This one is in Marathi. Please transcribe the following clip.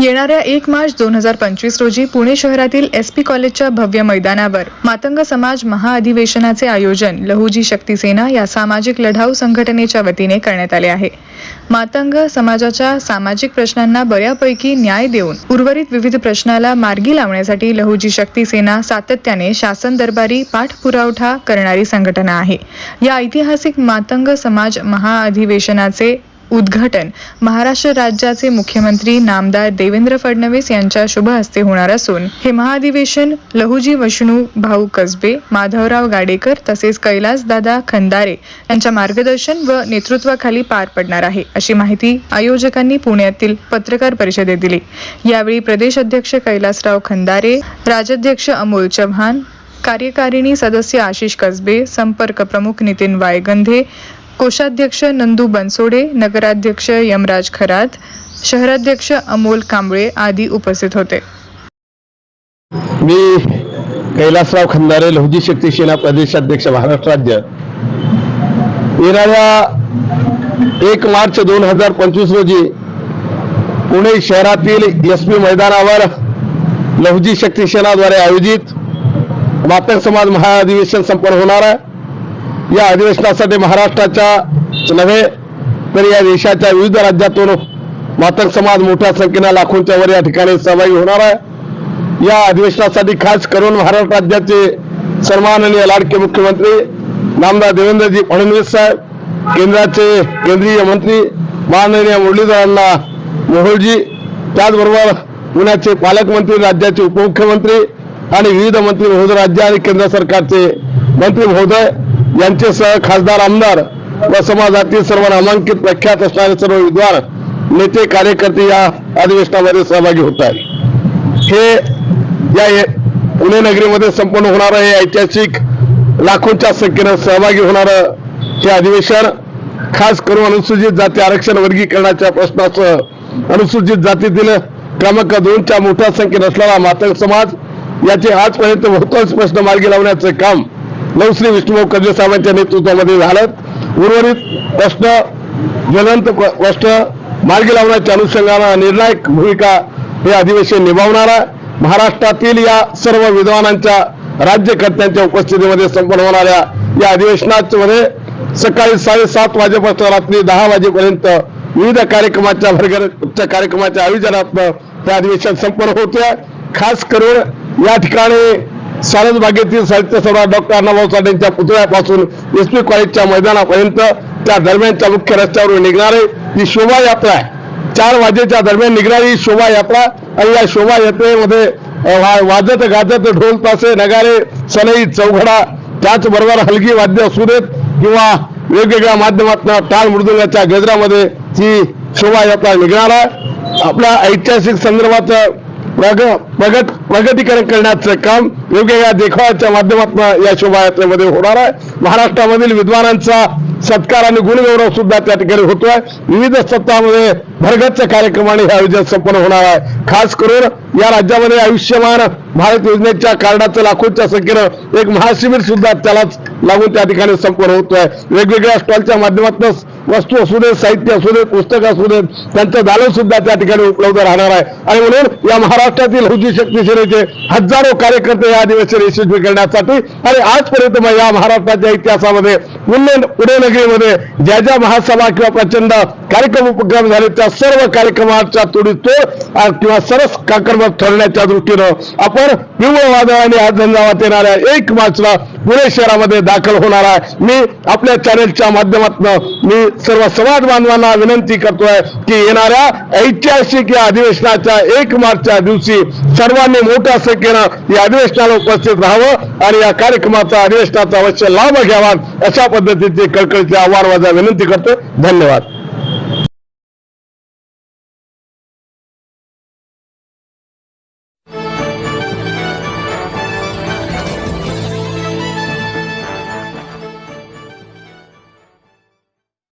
येणाऱ्या एक मार्च दोन हजार पंचवीस रोजी पुणे शहरातील एस पी कॉलेजच्या भव्य मैदानावर मातंग समाज महाअधिवेशनाचे आयोजन लहुजी शक्ती सेना या सामाजिक लढाऊ संघटनेच्या वतीने करण्यात आले आहे. मातंग समाजाच्या सामाजिक प्रश्नांना बऱ्यापैकी न्याय देऊन उर्वरित विविध प्रश्नाला मार्गी लावण्यासाठी लहुजी शक्ती सेना सातत्याने शासन दरबारी पाठपुरावठा करणारी संघटना आहे. या ऐतिहासिक मातंग समाज महाअधिवेशनाचे उद्घाटन. महाराष्ट्र राज्याचे मुख्यमंत्री नामदार देवेंद्र फडणवीस यांच्या शुभ हस्ते होणार असून हे महाधिवेशन लहुजी वैष्णू भाऊ कसबे माधवराव गाडेकर तसेच कैलासदादा खंदारे यांच्या मार्गदर्शन व नेतृत्वाखाली पार पडणार आहे अशी माहिती आयोजकांनी पुण्यातील पत्रकार परिषदेत दिली. यावेळी प्रदेश अध्यक्ष कैलासराव खंदारे राजाध्यक्ष अमोल चव्हाण कार्यकारिणी सदस्य आशिष कसबे संपर्क प्रमुख नितीन वायगंधे कोषाध्यक्ष नंदू बनसोडे नगराध्यक्ष यमराज खरात शहराध्यक्ष अमोल कांबळे आदी उपस्थित होते. मी कैलासराव खंदारे लहुजी शक्ती सेना प्रदेशाध्यक्ष महाराष्ट्र राज्य. येणाऱ्या एक मार्च दोन हजार पंचवीस रोजी पुणे शहरातील एस पी मैदानावर लहुजी शक्ती सेनाद्वारे आयोजित मातक समाज महाअधिवेशन संपन्न होणार आहे. या अधिवेशनासाठी महाराष्ट्राच्या नव्हे तर या देशाच्या विविध राज्यातून मातक समाज मोठ्या संख्येनं लाखोंच्या वर या ठिकाणी सहभागी होणार आहे. या अधिवेशनासाठी खास करून महाराष्ट्र राज्याचे सन्माननीय लाडके मुख्यमंत्री नामदार देवेंद्रजी फडणवीस साहेब केंद्राचे केंद्रीय मंत्री माननीय मुरलीधरांना मोहोळजी त्याचबरोबर पुण्याचे पालकमंत्री राज्याचे उपमुख्यमंत्री आणि विविध मंत्री महोदय राज्य आणि केंद्र सरकारचे मंत्री महोदय यांच्यासह खासदार आमदार व समाजातील सर्व नामांकित प्रख्यात असणारे सर्व विद्वान नेते कार्यकर्ते या अधिवेशनामध्ये सहभागी होत आहेत. हे या पुणे नगरीमध्ये संपन्न होणारं हे ऐतिहासिक लाखोंच्या संख्येनं सहभागी होणारं हे अधिवेशन खास करून अनुसूचित जाती आरक्षण वर्गीकरणाच्या प्रश्नासह अनुसूचित जातीतील क्रमांक दोनच्या मोठ्या संख्येत असलेला मातंग समाज याचे आजपर्यंत बहुतांश प्रश्न मार्गी लावण्याचं काम नवश्री विष्णुभाऊ कर्जे साहेबांच्या नेतृत्वामध्ये झालं. उर्वरित प्रश्न ज्वलंत प्रश्न मार्गी लावण्याच्या अनुषंगानं निर्णायक भूमिका हे अधिवेशन निभावणार महाराष्ट्रातील या सर्व विद्वानांच्या राज्यकर्त्यांच्या उपस्थितीमध्ये संपन्न होणाऱ्या या अधिवेशनामध्ये सकाळी साडेसात वाजेपासून रात्री दहा वाजेपर्यंत विविध कार्यक्रमाच्या भरगर उच्च कार्यक्रमाच्या आयोजनात हे अधिवेशन संपन्न होते खास करून या ठिकाणी सारस बागेतील साहित्य सभा डॉक्टर अण्णाभाऊ साठेंच्या पुतळ्यापासून एस पी कॉलेजच्या मैदानापर्यंत त्या दरम्यानच्या मुख्य रस्त्यावरून निघणारे ही शोभायात्रा आहे. चार वाजेच्या दरम्यान निघणारी ही शोभायात्रा आणि या शोभायात्रेमध्ये वा- वाजत गाजत ढोल तासे नगारे सनई चौघडा त्याचबरोबर हलगी वाद्य असू देत किंवा वेगवेगळ्या माध्यमातून टाळ मृदुंगाच्या गजरामध्ये ही शोभायात्रा निघणार आहे. आपल्या ऐतिहासिक संदर्भात प्रग प्रगत प्रगतीकरण करण्याचं काम वेगवेगळ्या देखाव्याच्या माध्यमातून या शोभायात्रेमध्ये होणार आहे. महाराष्ट्रामधील विद्वानांचा सत्कार आणि गुणगौरव सुद्धा त्या ठिकाणी होतोय. विविध सत्तामध्ये भरगतच्या कार्यक्रमाने हे आयोजन संपन्न होणार आहे. खास करून या राज्यामध्ये आयुष्यमान भारत योजनेच्या कार्डाचं लाखोच्या संख्येनं एक महाशिबिर सुद्धा त्यालाच लागून त्या ठिकाणी संपन्न होतोय. वेगवेगळ्या स्टॉलच्या माध्यमातून वस्तू असू देत साहित्य असू देत पुस्तक असू देत त्यांचं दालन सुद्धा त्या ठिकाणी उपलब्ध राहणार आहे. आणि म्हणून या महाराष्ट्रातील हुजी शक्ती सेनेचे हजारो कार्यकर्ते या अधिवेशन यशस्वी करण्यासाठी आणि आजपर्यंत मग या महाराष्ट्राच्या इतिहासामध्ये पुणे पुणे नगरीमध्ये ज्या ज्या महासभा किंवा प्रचंड कार्यक्रम उपक्रम झाले त्या सर्व कार्यक्रमाच्या तोडीतोड किंवा सरस कार्यक्रम ठरण्याच्या दृष्टीनं आपण पिवळ वादळाने आज झंझावात येणाऱ्या एक मार्चला पुणे शहरामध्ये दाखल होणार आहे. मी आपल्या चॅनेलच्या माध्यमातून मी सर्व समाज बांधवांना विनंती करतोय की येणाऱ्या ऐतिहासिक या अधिवेशनाच्या एक मार्चच्या दिवशी सर्वांनी मोठ्या संख्येनं या अधिवेशनाला उपस्थित राहावं आणि या कार्यक्रमाचा अधिवेशनाचा अवश्य लाभ घ्यावा अशा पद्धतीचे कळकळीचे आव्हान माझा विनंती करतो धन्यवाद.